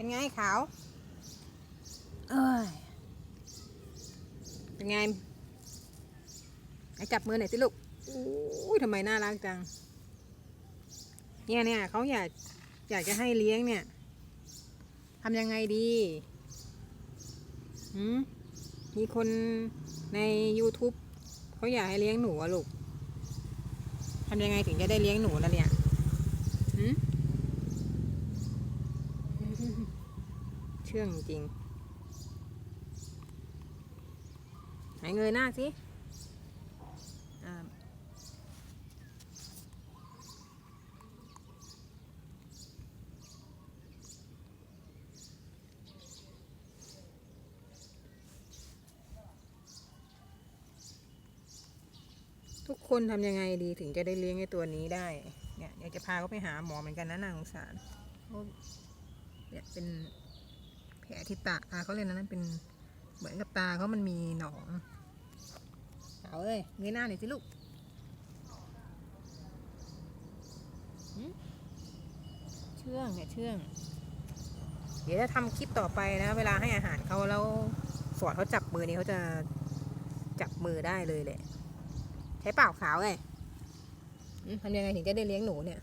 เป็นไงขาว เอ้ย เป็นไงไอจับมือหน่อยสิลูกอุ้ยทำไมน่ารักจัง เนี่ยเนี่ยเขาอยากอยากจะให้เลี้ยงเนี่ยทำยังไงดีหืมมีคนใน YouTube เขาอยากให้เลี้ยงหนูอะลูกทำยังไงถึงจะได้เลี้ยงหนูล่ะเนี่ยหืม เชื่องจริง ไหนเงยหน้าสิทุกคนทำยังไงดีถึงจะได้เลี้ยงไอ้ตัวนี้ได้ เนี่ยอยากจะพาเขาไปหาหมอเหมือนกันนะนางสงสารเนี่ยเป็น ลที่ตาอ่าเขาเรียกนะนั่นเป็นเหมือนกับตาเขามันมีหนอง เอาเอ้ยเงยหน้าหน่อยสิลูกเชื่องเนี่ยเชื่อง เดี๋ยวจะทำคลิปต่อไปนะ เวลาให้อาหารเขาแล้วสอนเขาจับมือนี้เขาจะจับมือได้เลยแหละ ใช้เปล่าขาวไงทำยังไงถึงจะได้เลี้ยงหนูเนี่ย